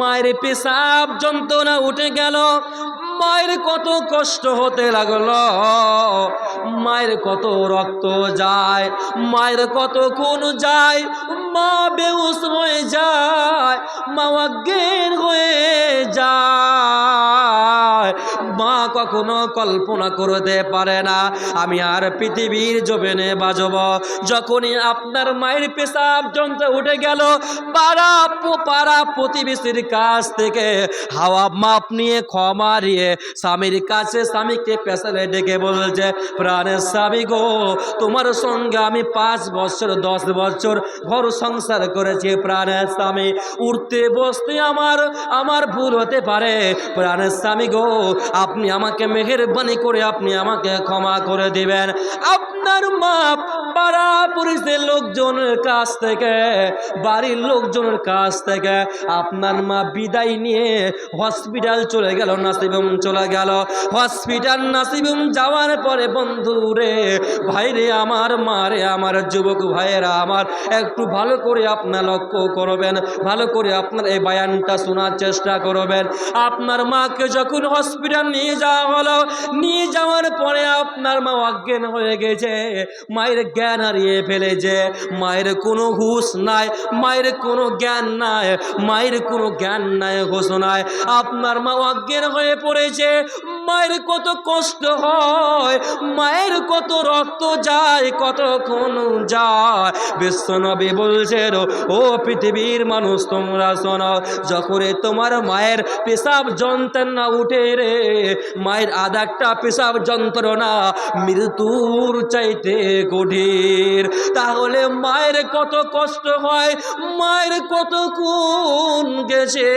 মায়ের পেশাব যন্ত্রণা উঠে গেল। মায়ের কত কষ্ট হতে লাগল। মায়ের কত রক্ত যায়, মায়ের কত খুন যায়। মা বেউস হয়ে যায়, মা অজ্ঞান হয়ে যায়। মা কখনো কল্পনা করতে পারে না। আমি আর পৃথিবীর জবেনে বাজব যখনই আপনার মায়ের পেশাব যন্ত্র উঠে গেল, পাড়া পাড়া প্রতিবেশীর কাছ থেকে হাওয়া মাপ নিয়ে ক্ষমারিয়ে স্বামীর কাছে স্বামীকে পেশালে ডেকে বলছে প্রাণের স্বামী গো, তোমার সঙ্গে আমি পাঁচ বছর, দশ বছর ঘর সংসার করেছি প্রাণের স্বামী। উঠতে বসতে আমার আমার ভুল হতে পারে। প্রাণের স্বামী গো আপনি আমাকে মেহেরবানি করে আপনি আমাকে ক্ষমা করে দিবেন। আপনার মা পাড়া পুলিশের লোকজনের কাছ থেকে, বাড়ির লোকজনের কাছ থেকে আপনার মা বিদায় নিয়ে হসপিটাল চলে গেল নাসিবম চলে গেল। হসপিটাল নাসিবম যাওয়ার পরে বন্ধু রে ভাইরে আমার মারে আমার যুবক ভাইয়েরা, আমার একটু ভালো করে আপনার লক্ষ্য করবেন, ভালো করে আপনার এই বায়ানটা শোনার চেষ্টা করবেন। আপনার মাকে যখন হসপিটাল নিয়ে যাওয়া হলো। নিয়ে যাওয়ার পরে আপনার মা অজ্ঞান হয়ে গেছে। মায়ের জ্ঞান হারিয়ে ফেলেছে। মায়ের কোনো হুশ নাই, মায়ের কোনো জ্ঞান নাই, মায়ের কোনো জ্ঞান নাই, ঘোষণায়। আপনার মা অজ্ঞান হয়ে পড়েছে। মায়ের কত কষ্ট হয়, মায়ের কত রক্ত যায় কত খুন যায়। বিশ্বনবী বলছেন, ও পৃথিবীর মানুষ, তোমরা শোনো যখন তোমার মায়ের পেশাব যন্ত্রণা উঠে রে, মায়ের আদারটা পেশাব যন্ত্রণা মৃত্যুর চাইতে কঠিন। তাহলে মায়ের কত কষ্ট হয়, মায়ের কত কোন গেছে।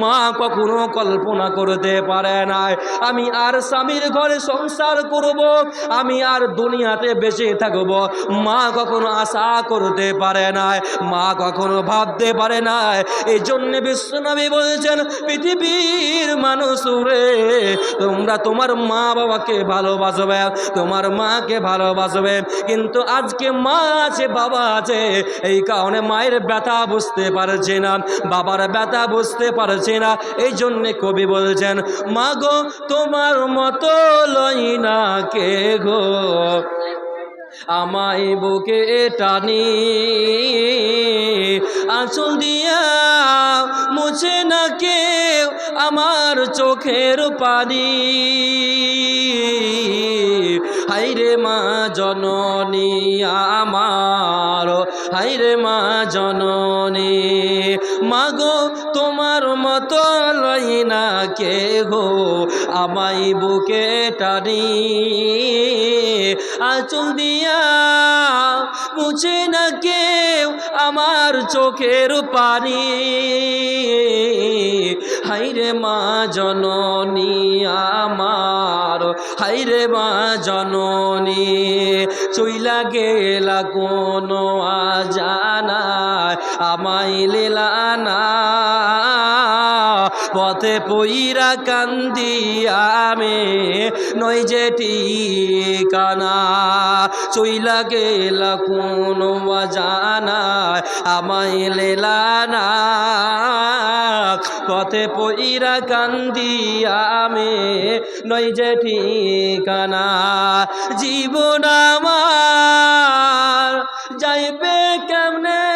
মা কখনো কল্পনা করতে পারে না আমি আর স্বামীর ঘরে সংসার করব, আমি আর দুনিয়াতে বেঁচে থাকব। মা কখনো আশা করতে পারে না মা কখনো ভাবতে পারে না এই জন্য বিশ্বনবী বলছেন, পৃথিবীর মানুষ রে তোমরা তোমার মা বাবাকে ভালোবাসবে, তোমার মাকে ভালোবাসবে। কিন্তু আজকে মা আছে, বাবা আছে, এই কারণে মায়ের ব্যথা বুঝতে পারছে না, বাবার ব্যথা বুঝতে পারছে না। এই জন্যে কবি বলছেন, মা গো তোমার মতো লই না কে গো? আমায় বুকে টানি, আঁচল দিয়া মুছে না কেউ আমার চোখের পানি। হাইরে মা জননী আমার হাইরে মা জননী, মাগো তোমার মতো লই না কে গো আমাই বুকে টানি। আচল দিয়া মুছে না কেউ আমার চোখের পানি। হাইরে মা জননী আমার, হাইরে মা জননী, চইলা গেলা কোনো আজানা আমায় লেলানা পথে পইরা কান্দি আমি নই যে ঠিকানা, চইলা গেলা কোনো জানা আমায় লেলানা পথে পইরা কান্দি আমি নই যে ঠিকানা জীবন আমার। যাইবে কেমনে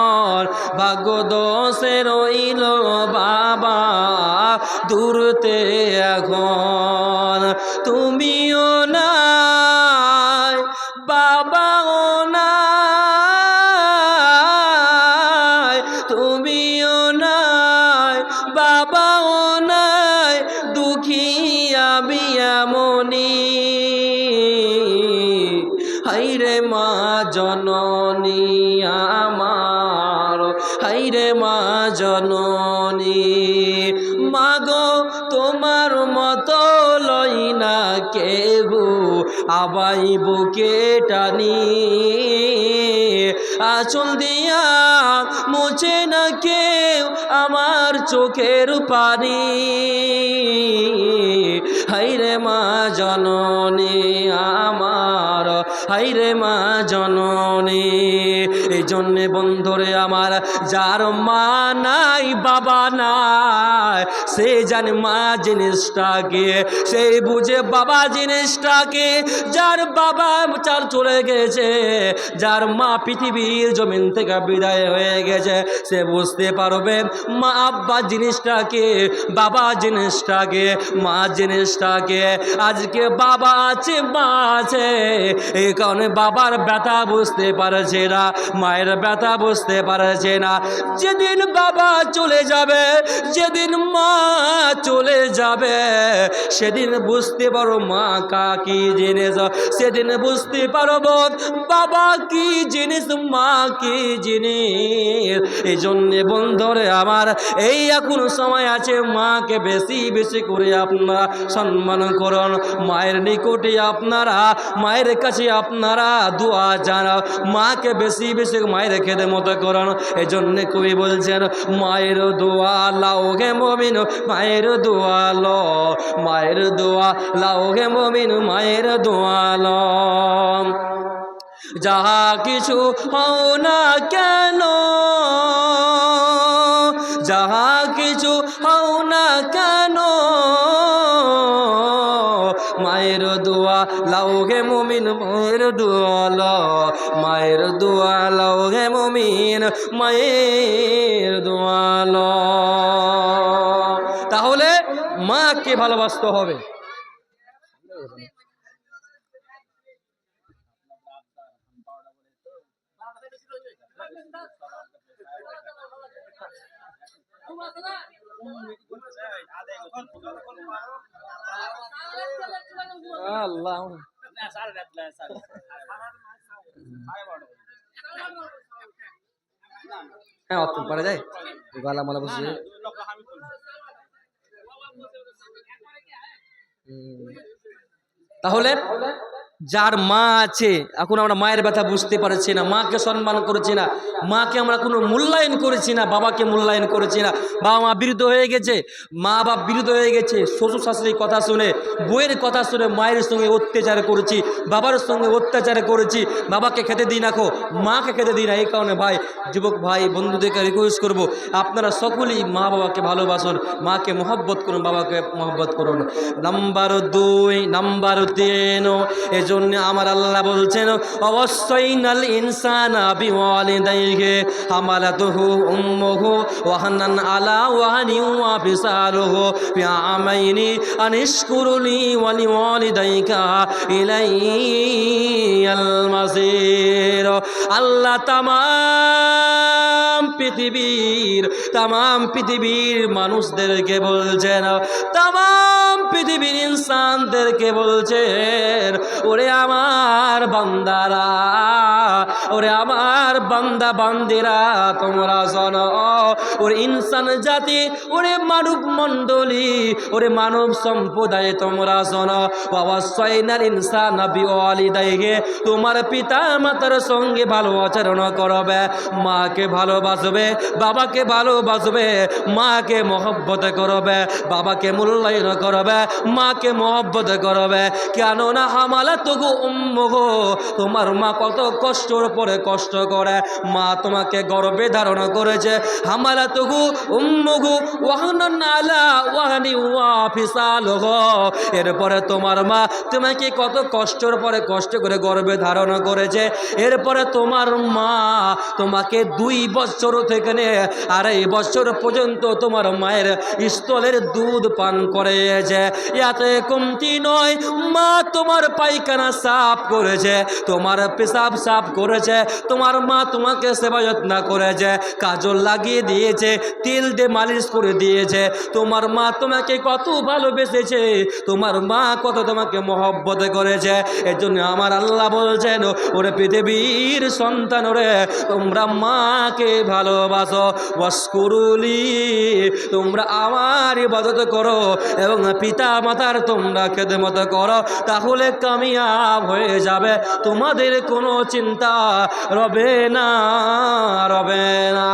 ভাগ্য দোষে রইল বাবা দূরতে এখন। তুমিও জননী। মাগো, তোমার মতো লই না কেহু, আবাই বুকে টানি। আচল দিয়া মুছে না কেউ আমার চোখের পানি। হাইরে মা জননী আমার, হাইরে মা জননী। জন্যে বন্ধরে আমার যার মা নাই, বাবা নাই, সে জানে মা জিনিসটাকে সেই বুঝে বাবা জিনিসটাকে, যার বাবা চার চলে গেছে, যার মা পৃথিবীর জমিন থেকে বিদায় হয়ে গেছে, সে বুঝতে পারবে মা আব্বা জিনিসটাকে, বাবা জিনিসটাকে, মা জিনিসটাকে, আজকে বাবা আছে, মা আছে এই কারণে বাবার ব্যথা বুঝতে পারছে না, মায়ের ব্যথা বুঝতে পারছে না। যেদিন বাবা চলে যাবে, যেদিন মা চলে যাবে, সেদিন বুঝতে পারো মা কা কি জিনিস। সেদিন বুঝতে পারব বাবা কি জিনিস, মা কি জিনিস। এই জন্যে বন্ধুরে আমার, এই এখন সময় আছে মাকে বেশি বেশি করে আপনারা সম্মান করুন। মায়ের নিকটে আপনারা, মায়ের কাছে আপনারা দোয়া জানাও। মাকে বেশি বেশি মায়ের খেতে মতো করানো। এই জন্যে কবি বলছেন, মায়ের দোয়া লাও গে মমিন, মায়ের দোয়া ল, মায়ের দোয়া লাও গে মমিন, মায়ের দোয়া ল। যাহা কিছু হও না কেন, যাহা কিছু হও না কেন, মায়ের দোয়া লাও গে মমিন, মায়ের দোয়া লাও মায়ের দোয়া মমিন মায়ের দোয়াল। তাহলে মাকে ভালোবাসতে হবে। আল্লাহ। হ্যাঁ অত পারা যায়? গলা মালা বসে। তাহলে যার মা আছে, এখন আমরা মায়ের ব্যথা বুঝতে পারছি না, মাকে সম্মান করেছি না, মাকে আমরা কোনো মূল্যায়ন করেছি না, বাবাকে মূল্যায়ন করেছি না। বাবা মা বিরুদ্ধ হয়ে গেছে, মা বাপ বিরুদ্ধ হয়ে গেছে। শ্বশুর শাশুড়ির কথা শুনে বইয়ের কথা শুনে মায়ের সঙ্গে অত্যাচার করেছি, বাবার সঙ্গে অত্যাচার করেছি। বাবাকে খেতে দিই না খো, মাকে খেতে দিই না, এই কারণে ভাই, যুবক ভাই, বন্ধুদেরকে রিকোয়েস্ট করব, আপনারা সকলেই মা বাবাকে ভালোবাসুন, মাকে মহব্বত করুন, বাবাকে মহব্বত করুন। নাম্বার দুই, নাম্বার তিন জন্য আমার আল্লাহ বলছেন, অবশ্যই নাল ইনসান আবি ওয়ালিদাইহি হামালাতুহু উম্মুহু ওয়াহানান আলা ওয়াহানি ওয়া ফিসালুহু আমাইনি আনিশকুরুলি ওয়া লিওয়ালিদাইকা ইলাইয়াল মাসির. আল্লাহ তামাম পৃথিবীর তামাম পৃথিবীর মানুষদেরকে বলছেন, তামাম পৃথিবীর ইনসানদেরকে বলছেন, ওরে আমার বান্দারা, ওরে আমার বান্দা বান্দিরা, তোমরা জন, ওরে ইনসান জাতি, ওরে মানব মণ্ডলী, ওরে মানব সম্প্রদায়, তোমরা জন অবশ্যই না ইনসান তোমার পিতা মাতার সঙ্গে ভালো আচরণ করবে, মাকে ভালোবাসবে, বাবাকে ভালোবাসবে, মাকে মহব্বত করবে, বাবাকে মূল্যায়ন করবে, মাকে মহব্বত করবে, কেননা হামালা তগু উম্মগো তোমার মা কত কষ্টর পরে কষ্ট করে। মা তোমাকে গর্বে ধারণ করেছে। হামালা তগু উম্মগু ওয়াহনান আলা ওয়াহানি ওয়া ফিসালহ এরপরে তোমার মা তোমাকে কত কষ্টর পরে কষ্ট করে গর্বে ধারণ করেছে। এরপরে তোমার মা তোমাকে দুই বছর থেকে নিয়ে আড়াই বছর পর্যন্ত তোমার মায়ের স্থলের দুধ পান করেছে। ইয়াতে কমতি নয়, মা তোমার পাই পায়খানা সাফ করেছে, তোমার পেশাব সাফ করেছে, তোমার মা তোমাকে সেবা যত্ন করেছে, কাজল লাগিয়ে দিয়েছে তিল দিয়ে মালিশ করে দিয়েছে। তোমার মা তোমাকে কত ভালোবেসেছে, তোমার মা কত তোমাকে মহব্বত করেছে। এর জন্য আমার আল্লাহ বলছেন, ওরে পৃথিবীর সন্তান ওরে, তোমরা মাকে ভালোবাসো। ওয়াসকুরুলি তোমরা আমার ইবাদত করো এবং পিতা মাতার তোমরা খেদমত করো, তাহলে কামিয়াব হয়ে যাবে। তোমাদের কোনো চিন্তা রবে না রবে না।